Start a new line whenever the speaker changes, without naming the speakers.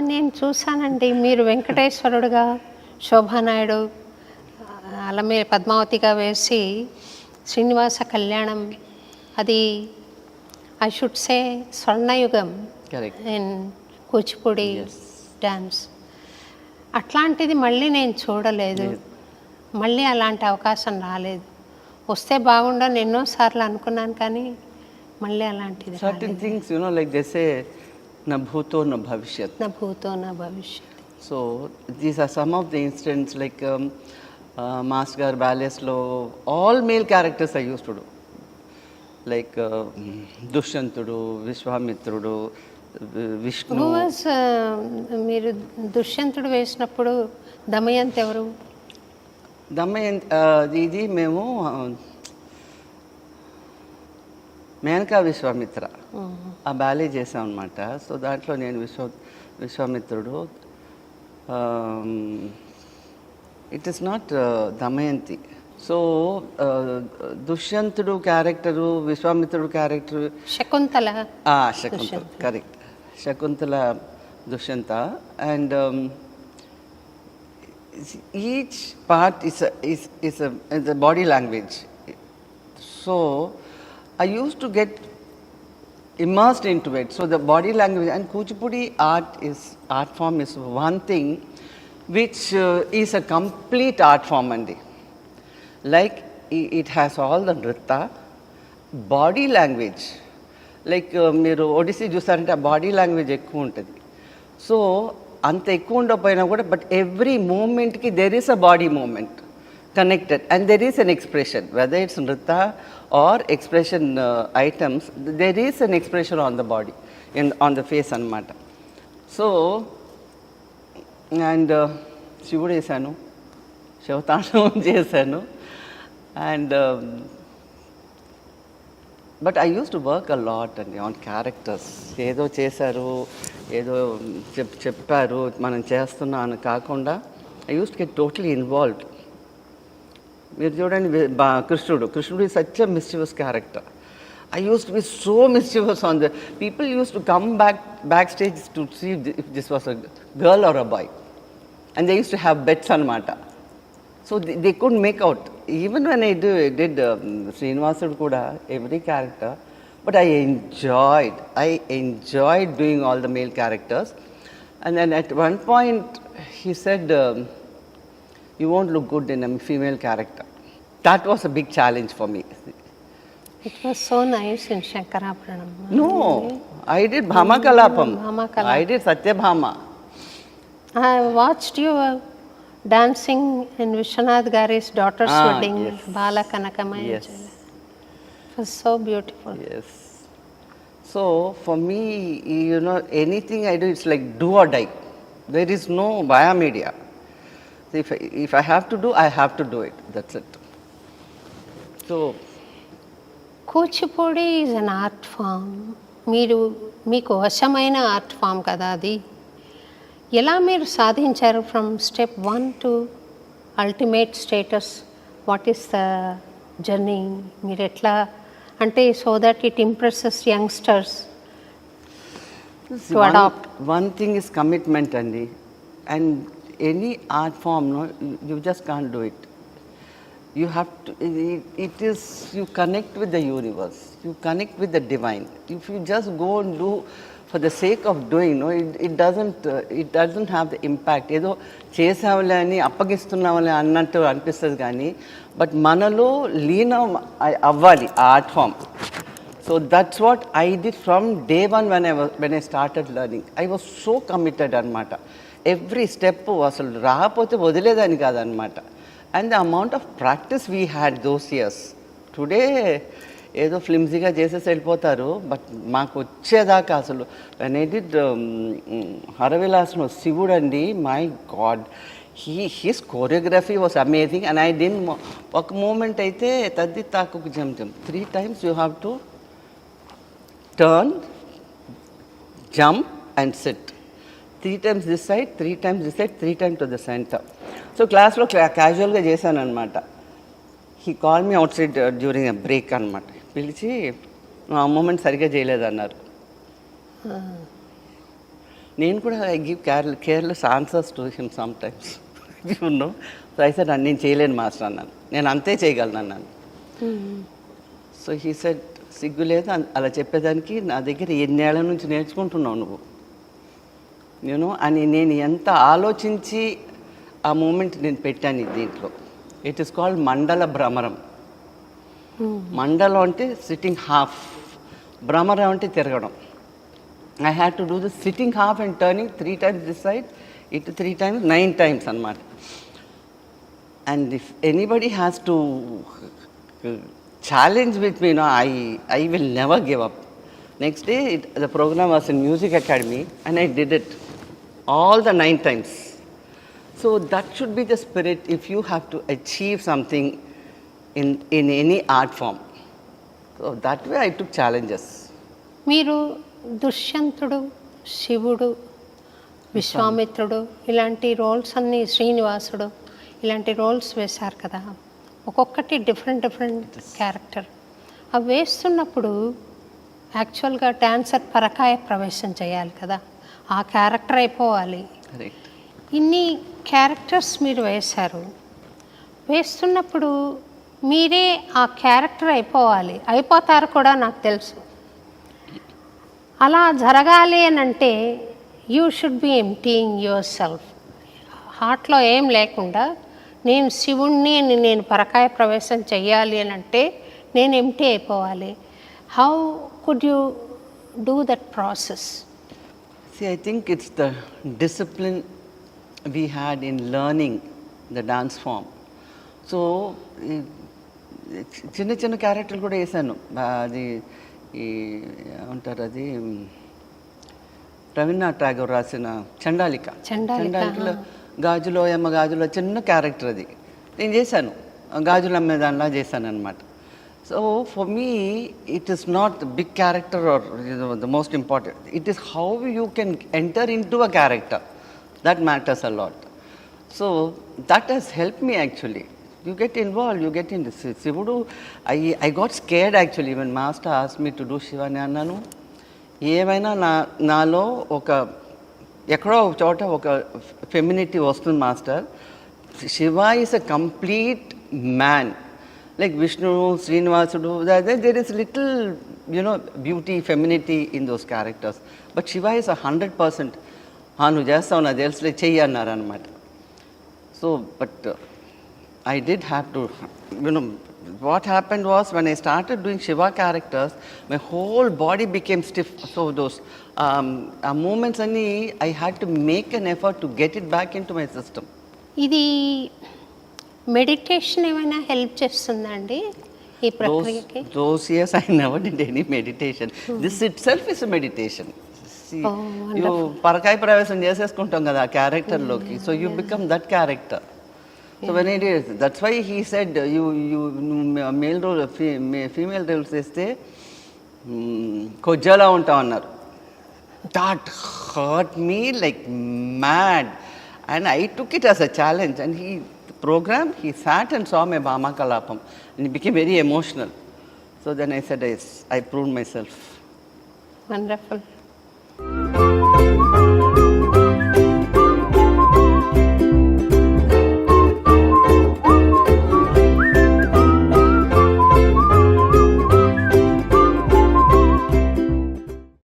నేను చూశానండి. మీరు వెంకటేశ్వరుడుగా శోభానాయుడు అలా మీరు పద్మావతిగా వేసి శ్రీనివాస కళ్యాణం అది ఐ షుడ్ సే స్వర్ణయుగం ఇన్ కూచిపూడి డ్యాన్స్ అట్లాంటిది మళ్ళీ నేను చూడలేదు. మళ్ళీ అలాంటి అవకాశం రాలేదు. వస్తే బాగుండని ఎన్నోసార్లు అనుకున్నాను కానీ మళ్ళీ అలాంటిది
థింగ్స్ లైక్ దెసే నా భూతో నా భవిష్యత్.
నా భూతో నా భవిష్యత్.
So these are some of the incidents like mass గారు బ్యాలెస్లో all male characters I used to do like దుష్యంతుడు విశ్వామిత్రుడు విష్ణు
uh, మీరు దుష్యంతుడు వేసినప్పుడు దమయంత్ ఎవరు?
దమయంత్ ఇది మేము uh, మేనకా విశ్వామిత్ర ఆ బ్యాలీ చేసాం అనమాట సో దాంట్లో నేను విశ్వ విశ్వామిత్రుడు it is not Damayanti. So దుష్యంతుడు character విశ్వామిత్రుడు character
Shakuntala.
Shakuntala correct Shakuntala Dushyanta. And each part is is is is body language so I used to get immersed in to it so the body language and Kuchipudi art is art form is one thing which is a complete art form అండి like it has all the నృత్త body language like మీరు ఒడిసీ చూసారంటే ఆ body language ఎక్కువ ఉంటుంది. So అంత ఎక్కువ ఉండకపోయినా కూడా but every మూమెంట్కి there is a body movement connected and there is an expression whether it's nritya or expression uh, items there is an expression on the body in on the face anamata so and uh, శివుడు వేసాను శివతాండవం చేశాను and but I used to work a lot అండి on characters ఏదో చేశారు ఏదో చెప్ చెప్పారు మనం చేస్తున్నాం అని కాకుండా I used to get totally involved మీరు చూడండి వి- బా- కృష్ణుడు కృష్ణుడు is such a mischievous character I used to be so mischievous on the people used to come back back stage to see if this was a girl or a boy and they used to have bets అనమాట so they could make out even when I do did శ్రీనివాసుడు కూడా every character but I enjoyed I enjoyed doing all the male characters and then at one point he said you won't look good in a female character. That was a big challenge for me.
It was so nice in Shankarapranam.
No, I did Bhama mm, Kalapam.
Bhama Kalapam.
I did Satyabhama.
I watched you uh, dancing in Vishwanath Gari's daughter's
ah,
wedding,
yes.
Bala Kanakamaya.
Yes.
It was so beautiful.
Yes. So for me, you know, anything I do, it's like do or die. There is no via media. If I, if I have to do, I have to do it. That's it. So
Kuchipudi is an art form మీరు మీకు వశమైన art form కదా అది ఎలా మీరు సాధించారు from step one to ultimate status what is the journey మీరు ఎట్లా అంటే so that it impresses youngsters
one,
adopt.
one thing is commitment, Andy. And any art form, no, you- you just can't do it. You have to, it, it is, you connect with the universe, you connect with the divine. If you just go and do for the sake of doing, no, it, it doesn't, uh, it doesn't have the impact. ఏదో చేసాములే అని అప్పగిస్తున్నాములే అన్నట్టు అనిపిస్తుంది కానీ but మనలో లీనం అ- అవ్వాలి art form So that's what I did from day one when I was when I started learning. I was so committed అనమాట ఎవ్రీ స్టెప్ అసలు రాకపోతే వదిలేదని కాదనమాట. And the amount of practice we had those years today ఏదో ఫ్లిమ్జీగా చేసేసి వెళ్ళిపోతారు but మాకు వచ్చేదాకా అసలు అనేది ఐ శివుడు అండి my god he his choreography was amazing and I didn't ఒక మూమెంట్ అయితే తద్ది తాకు జమ్ జమ్ three times you have to turn jump and set Three times this side, three times this side, three times to the center. So క్లాస్లో క్యాజువల్గా చేశాను అనమాట he call me outside during a break అనమాట పిలిచి "నువ్వు ఆ మూమెంట్ సరిగ్గా చేయలేదన్నారు. నేను కూడా I give care careless answers to him sometimes you know so I said నేను చేయలేను మాస్టర్ అన్నాను. నేను అంతే చేయగలను అన్నాను. సో హీ సెడ్ సిగ్గు లేదు అలా చెప్పేదానికి నా దగ్గర ఎన్నేళ్ళ నుంచి నేర్చుకుంటున్నావు నువ్వు? నేను అని నేను ఎంత ఆలోచించి ఆ మూమెంట్ నేను పెట్టాను దీంట్లో. ఇట్ ఈస్ కాల్డ్ మండల భ్రమరం మండలం అంటే సిట్టింగ్ హాఫ్ భ్రమరం అంటే తిరగడం. I had to do the sitting half and turning three times this side it three times nine times అనమాట and if anybody has to challenge with me no I I will never give up next day the program was in music academy and I did it all the nine times so that should be the spirit if you have to achieve something in in any art form so that way I took challenges
మీరు దుష్యంతుడు శివుడు విశ్వామిత్రుడు ఇలాంటి roles అన్నీ శ్రీనివాసుడు ఇలాంటి roles వేశారు కదా. ఒక్కొక్కటి డిఫరెంట్ డిఫరెంట్ క్యారెక్టర్. అవి వేస్తున్నప్పుడు యాక్చువల్గా డాన్సర్ పరకాయ ప్రవేశం చేయాలి కదా. ఆ క్యారెక్టర్ అయిపోవాలి. ఇన్ని క్యారెక్టర్స్ మీరు వేశారు. వేస్తున్నప్పుడు మీరే ఆ క్యారెక్టర్ అయిపోవాలి. అయిపోతారు కూడా నాకు తెలుసు. అలా జరగాలి అని అంటే you should be emptying yourself హార్ట్లో ఏం లేకుండా నేను శివుణ్ణి అని నేను పరకాయ ప్రవేశం చెయ్యాలి అని అంటే నేను ఎంటీ అయిపోవాలి. How could you do that process
See, I think it's the discipline we had in learning the dance form. So చిన్న చిన్న క్యారెక్టర్లు కూడా వేసాను. అది ఈ ఏమంటారు అది? రవీంద్రనాథ్ ఠాగూర్ రాసిన చండాలిక.
చండాలిక,
చండాలికలో గాజులో ఎమ్మ గాజులో చిన్న క్యారెక్టర్ అది. నేను చేశాను. గాజులు అమ్మే దానిలా చేశాను అనమాట so for me it is not big character or the most important it is how you can enter in to a character that matters a lot so that has help me actually you get involve you get in శివుడు I I got scared actually even master as me to do శివాని అన్నాను ఏమైనా నా నాలో ఒక ఎక్కడో ఒక చోట ఒక ఫెమినిటీ వస్తుంది master. Shiva is a complete man. Like Vishnu శ్రీనివాసుడు there is little you know beauty femininity in those characters but Shiva is a hundred percent నువ్వు చేస్తావు నాకు తెలుసులే చెయ్యి అన్నారు అనమాట so but I did have to, you know, what happened was when I started doing Shiva characters, my whole body became stiff. So those um, uh, movements, only, I had to make an effort to get it back into my system.
ఇది meditation ఏమైనా help
చేస్తుందా అండి meditation. This itself
is
meditation. పరకాయ ప్రవేశం చేసేసుకుంటాం కదా ఆ క్యారెక్టర్లోకి so you become that character so when it is that's why he said you you male role female role చేస్తే కొజ్జలా ఉంటాం అన్నారు. That hurt me like mad and I took it as a challenge and he program, he sat and saw my Bama Kalapam and he became very emotional. So then I said, yes, I proved myself.
Wonderful.